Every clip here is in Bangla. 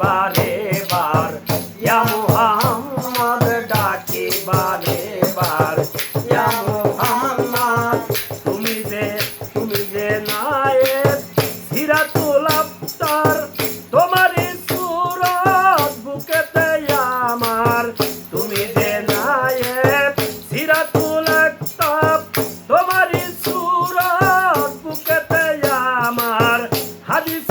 বারে বার। ইয়া মুহাম্মদ ডাকি বারে বার। ইয়া মুহাম্মদ, তুমি যে বুকেতে আমার। তুমি যে নায়ে সিরাতুল আবতার তোমার বুকেতে আমার। হাদিস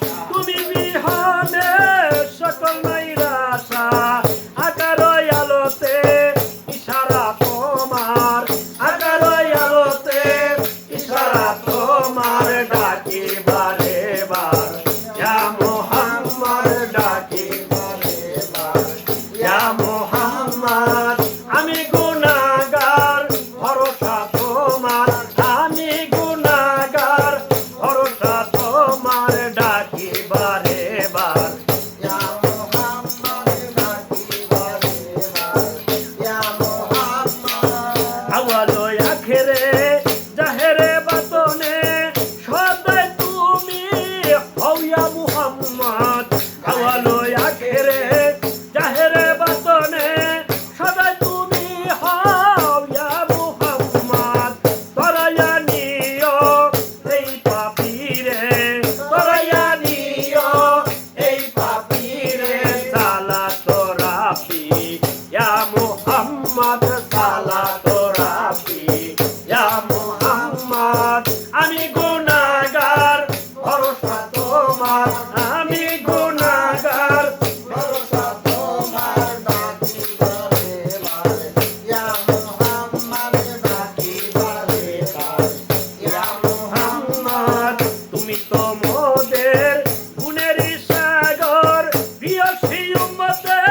Mara. Ya Muhammad Salatu Rabbi Ya Muhammad আমি গুনাহগার, ভরসা তোমার, আমি গুনাহগার, ভরসা তোমার ডাকি বলে বলে ইয়া মুহাম্মদ ডাকি বলে ইয়া মুহাম্মদ, তুমি তো মোদের গুণের সাগর, প্রিয় সেই উম্মতের